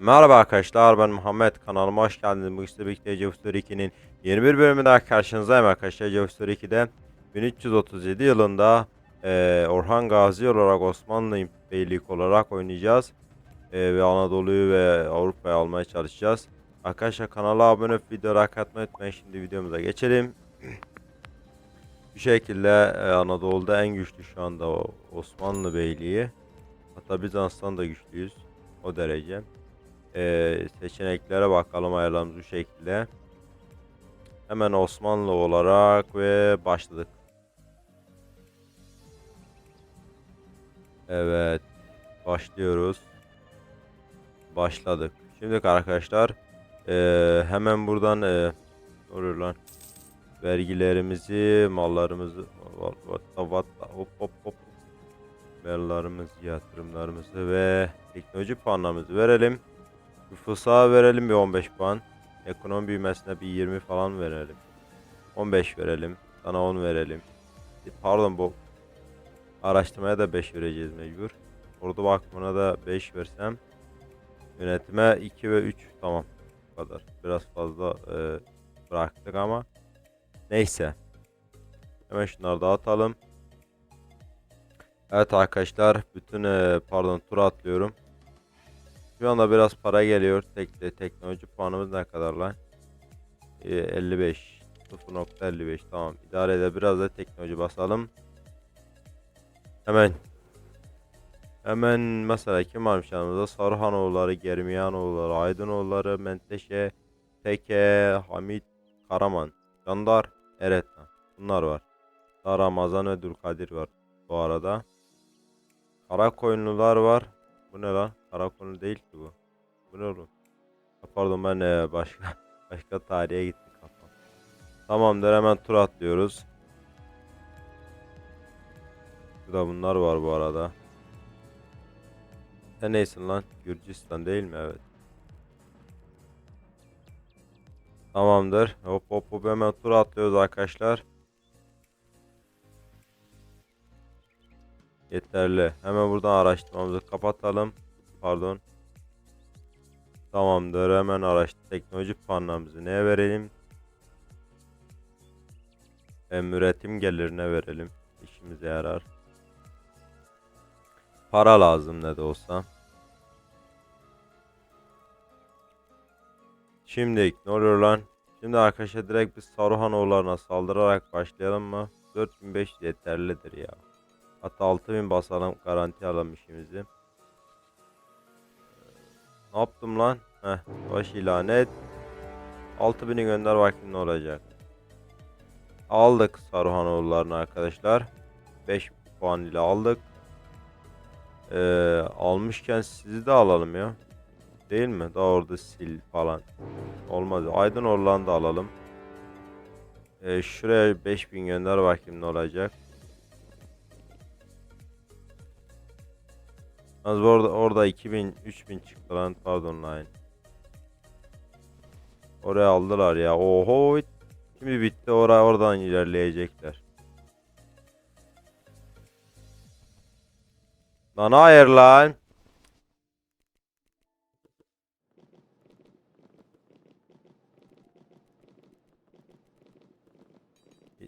Merhaba arkadaşlar ben Muhammed kanalıma hoş geldiniz. Bu işte birlikte Jeffer 2'nin yeni bir bölümü daha karşınızdayım arkadaşlar. Jeffer 2'de 1337 yılında eee, Orhan Gazi olarak Osmanlı Beylik olarak oynayacağız. Eee, ve Anadolu'yu ve Avrupa'yı almaya çalışacağız. Arkadaşlar kanala abone olup video like atmayı unutmayın. Şimdi videomuza geçelim. Bu şekilde eee, Anadolu'da en güçlü şu anda Osmanlı Beyliği. Hatta Bizans'tan da güçlüyüz. O derece. Ee, seçeneklere bakalım ayarlarımız bu şekilde. Hemen Osmanlı olarak ve başladık. Evet. Başlıyoruz. Başladık. Şimdi arkadaşlar ee, hemen buradan ne oluyor lan? Vergilerimizi, mallarımızı what, what, hop hop hop mallarımızı, yatırımlarımızı ve teknoloji puanlarımızı verelim. Nüfusa verelim bir 15 puan. Ekonomi büyümesine bir 20 falan verelim. 15 verelim. Sana 10 verelim. E, Pardon bu araştırmaya da 5 vereceğiz mecbur. Ordu bakımına da 5 versem. Yönetime 2 ve 3 tamam. Bu kadar. Biraz fazla e, bıraktık ama. Neyse. Hemen şunları dağıtalım. Evet arkadaşlar bütün e, pardon tur atlıyorum. Şu anda biraz para geliyor. Tek, de teknoloji puanımız ne kadar lan? Ee, 55. 0.55 tamam. İdare eder. Biraz da teknoloji basalım. Hemen. Hemen mesela kim varmış yanımızda? Saruhanoğulları, Germiyanoğulları, Aydınoğulları, Menteşe, Teke, Hamit, Karaman, Candar, Eretna. Bunlar var. Daha Ramazan ve Dülkadir var bu arada. Karakoyunlular var. Bu ne lan? Karakoyunlu değil ki bu. Bu ne oğlum? Pardon ben eee, başka başka tarihe gittim kafam. Tamamdır hemen tur atlıyoruz. Burada bunlar var bu arada. Sen neysin lan? Gürcistan değil mi? Evet. Tamamdır. Hop hop hop hemen tur atlıyoruz arkadaşlar. Yeterli. Hemen buradan araştırmamızı kapatalım. Pardon. Tamamdır. Hemen araştır. Teknoloji puanlarımızı neye verelim? Hem üretim gelirine verelim. İşimize yarar. Para lazım ne de olsa. Şimdi ne oluyor lan? Şimdi arkadaşlar direkt biz Saruhanoğullarına saldırarak başlayalım mı? 4500 yeterlidir ya. Hatta 6000 basalım garanti alalım işimizi. Ne yaptım lan? Heh, baş ilan et. 6000'i gönder bakayım ne olacak. Aldık Saruhanoğullarını arkadaşlar. 5 puan ile aldık. Ee, almışken sizi de alalım ya. Değil mi? Daha orada sil falan. Olmaz. Aydın Orlan'ı da alalım. Ee, şuraya 5000 gönder bakayım ne olacak. Az orada orada 2000 3000 çıktı lan pardon lan. Oraya aldılar ya. Oho. Şimdi bitti. Oraya oradan ilerleyecekler. Lan hayır lan.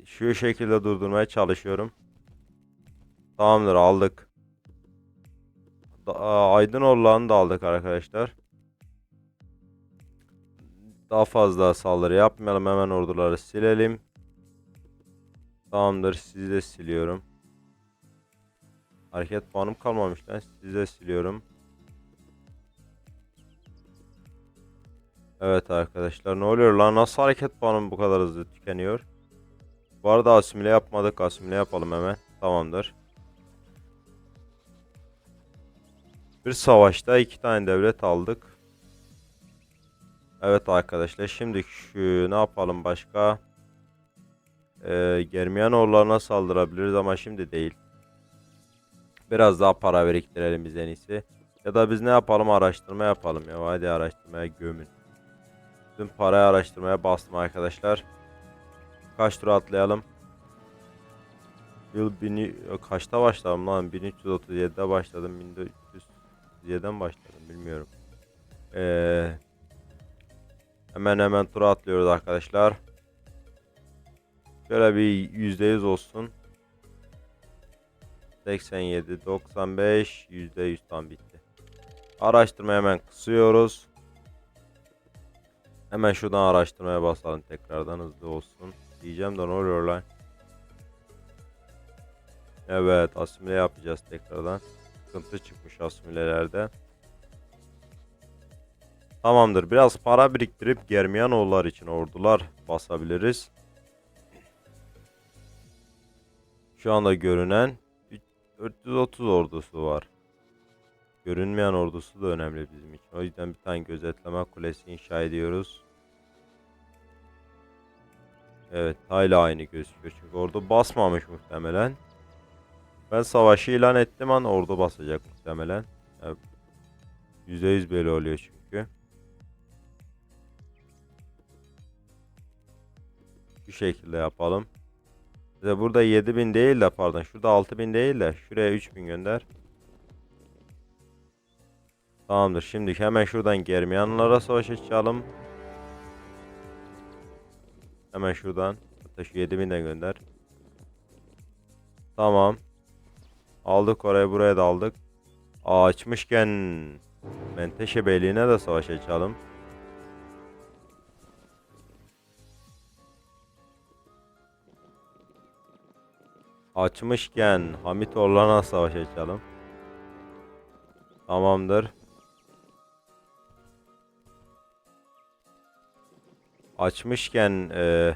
Şu şekilde durdurmaya çalışıyorum. Tamamdır aldık. Da, Aydınoğulları'nı da aldık arkadaşlar. Daha fazla saldırı yapmayalım. Hemen orduları silelim. Tamamdır. Sizi de siliyorum. Hareket puanım kalmamış lan. Sizi de siliyorum. Evet arkadaşlar ne oluyor lan? Nasıl hareket puanım bu kadar hızlı tükeniyor? Bu arada asimile yapmadık. Asimile yapalım hemen. Tamamdır. Bir savaşta iki tane devlet aldık. Evet arkadaşlar şimdi şu ne yapalım başka? Ee, Germiyanoğullarına saldırabiliriz ama şimdi değil. Biraz daha para biriktirelim biz en iyisi. Ya da biz ne yapalım araştırma yapalım ya. Hadi araştırmaya gömün. Tüm parayı araştırmaya bastım arkadaşlar. Kaç tur atlayalım? Yıl bini, kaçta başladım lan? 1337'de başladım. 1400 7'den başladım bilmiyorum. Ee, hemen hemen tura atlıyoruz arkadaşlar. Şöyle bir %100 olsun. 87, 95, %100 tam bitti. Araştırma hemen kısıyoruz. Hemen şuradan araştırmaya basalım tekrardan hızlı olsun. Diyeceğim de ne oluyor lan? Evet asimile yapacağız tekrardan. Sıkıntı çıkmış asimilelerde. Tamamdır. Biraz para biriktirip Germiyanoğullar için ordular basabiliriz. Şu anda görünen 430 ordusu var. Görünmeyen ordusu da önemli bizim için. O yüzden bir tane gözetleme kulesi inşa ediyoruz. Evet, hala aynı gözüküyor çünkü ordu basmamış muhtemelen. Ben savaşı ilan ettim an ordu basacak muhtemelen. Evet. %100 belli oluyor çünkü. Şu şekilde yapalım. Bize burada 7000 değil de pardon şurada 6000 değil de şuraya 3000 gönder. Tamamdır. Şimdi hemen şuradan Germiyanlara savaş açalım. Hemen şuradan. Hatta şu 7000 de gönder. Tamam. Aldık oraya buraya da aldık. Aa, açmışken Menteşe Beyliğine de savaş açalım. Açmışken Hamit Orlan'a savaş açalım. Tamamdır. Açmışken e,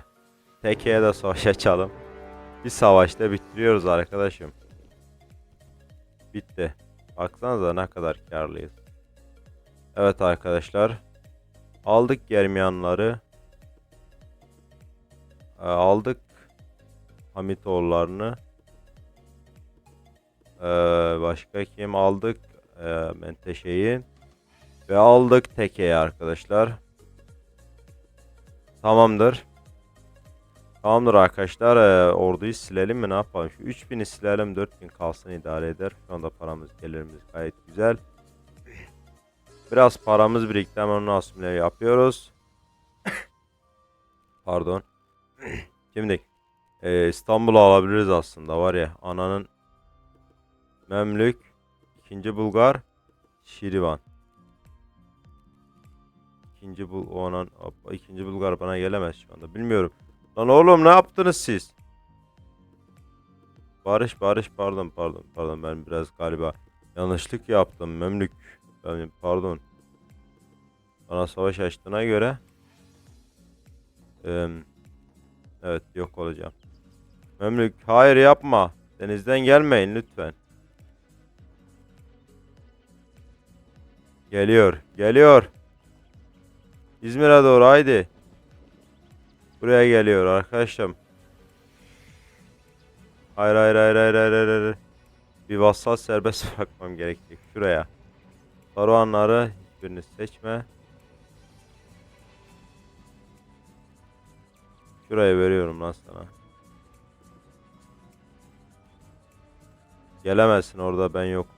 Teke'ye de savaş açalım. Bir savaşta bitiriyoruz arkadaşım. Bitti. Baksanıza ne kadar karlıyız. Evet arkadaşlar. Aldık Germiyanları. E, aldık Hamitoğullarını. E, başka kim aldık? E, Menteşe'yi. Ve aldık Teke'yi arkadaşlar. Tamamdır. Tamamdır arkadaşlar. Ee, orduyu silelim mi ne yapalım? Şu 3000'i silelim 4000 kalsın idare eder. Şu anda paramız gelirimiz gayet güzel. Biraz paramız birikti hemen onu asimile yapıyoruz. Pardon. Şimdi e, İstanbul'u alabiliriz aslında var ya ananın Memlük ikinci Bulgar Şirivan. İkinci bul o anan ikinci Bulgar bana gelemez şu anda. Bilmiyorum. Lan oğlum ne yaptınız siz? Barış Barış pardon pardon pardon ben biraz galiba yanlışlık yaptım Memlük. Yani pardon. Bana savaş açtığına göre Eee, Evet yok olacağım. Memlük hayır yapma. Denizden gelmeyin lütfen. Geliyor. Geliyor. İzmir'e doğru haydi. Buraya geliyor arkadaşım. Hayır hayır hayır hayır hayır hayır. Bir vassal serbest bırakmam gerekecek. Şuraya. Saruhanları hiçbirini seçme. Şuraya veriyorum lan sana. Gelemezsin orada ben yokum.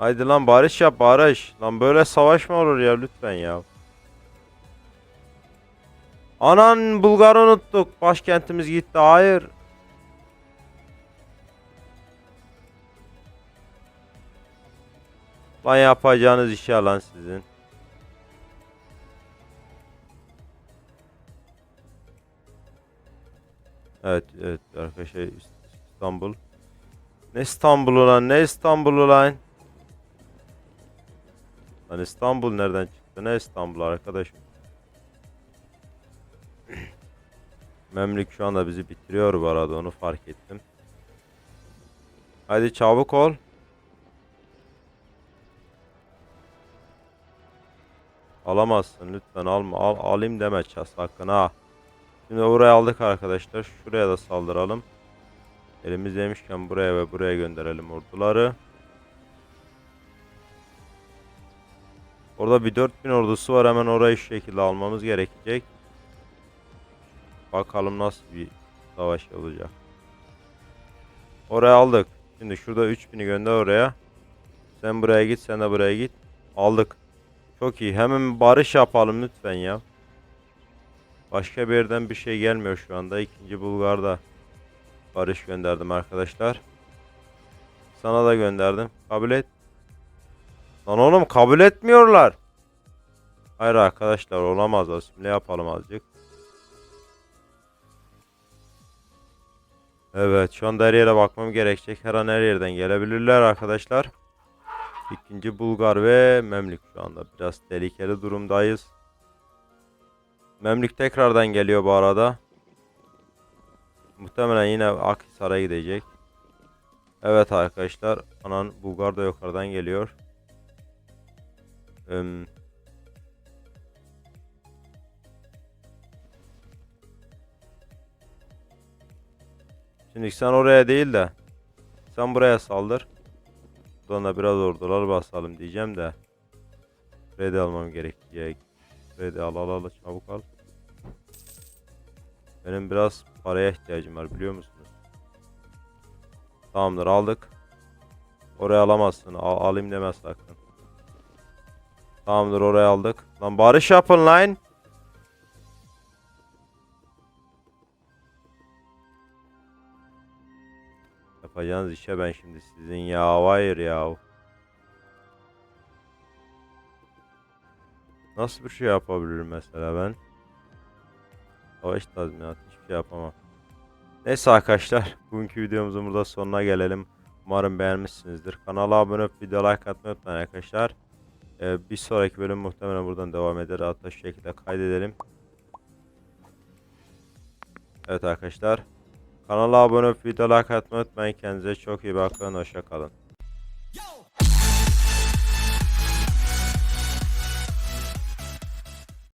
Haydi lan barış yap barış. Lan böyle savaş mı olur ya lütfen ya. Anan Bulgar'ı unuttuk. Başkentimiz gitti. Hayır. Lan yapacağınız işe lan sizin. Evet evet arkadaşlar İstanbul. Ne İstanbul'u lan ne İstanbul'u lan. Lan İstanbul nereden çıktı? Ne İstanbul arkadaşım? Memlük şu anda bizi bitiriyor bu arada onu fark ettim. Hadi çabuk ol. Alamazsın lütfen alma al, alayım deme ças sakın ha. Şimdi oraya aldık arkadaşlar. Şuraya da saldıralım. Elimizdeymişken buraya ve buraya gönderelim orduları. Orada bir 4000 ordusu var. Hemen orayı şu şekilde almamız gerekecek. Bakalım nasıl bir savaş olacak. Oraya aldık. Şimdi şurada 3000'i gönder oraya. Sen buraya git, sen de buraya git. Aldık. Çok iyi. Hemen barış yapalım lütfen ya. Başka bir yerden bir şey gelmiyor şu anda. İkinci Bulgar'da barış gönderdim arkadaşlar. Sana da gönderdim. Kabul et. Lan oğlum kabul etmiyorlar. Hayır arkadaşlar olamaz. Asimile yapalım azıcık. Evet şu anda her yere bakmam gerekecek. Her an her yerden gelebilirler arkadaşlar. İkinci Bulgar ve Memlük şu anda biraz tehlikeli durumdayız. Memlük tekrardan geliyor bu arada. Muhtemelen yine Akhisar'a gidecek. Evet arkadaşlar. Anan Bulgar da yukarıdan geliyor. Em, Şimdi sen oraya değil de sen buraya saldır. Buradan da biraz ordular basalım diyeceğim de. Ready almam gerekecek. Ready al al al çabuk al. Benim biraz paraya ihtiyacım var biliyor musunuz? Tamamdır aldık. Oraya alamazsın. Al, alayım deme sakın. Tamamdır oraya aldık. Lan barış yapın lan. Yapacağınız işe ben şimdi sizin ya hayır ya. Nasıl bir şey yapabilirim mesela ben? Savaş tazminatı hiçbir şey yapamam. Neyse arkadaşlar bugünkü videomuzun burada sonuna gelelim. Umarım beğenmişsinizdir. Kanala abone olup video like atmayı unutmayın arkadaşlar. Ee, bir sonraki bölüm muhtemelen buradan devam eder. Hatta şu şekilde kaydedelim. Evet arkadaşlar. Kanala abone olup video like atmayı unutmayın. Kendinize çok iyi bakın. Hoşça kalın. Yo!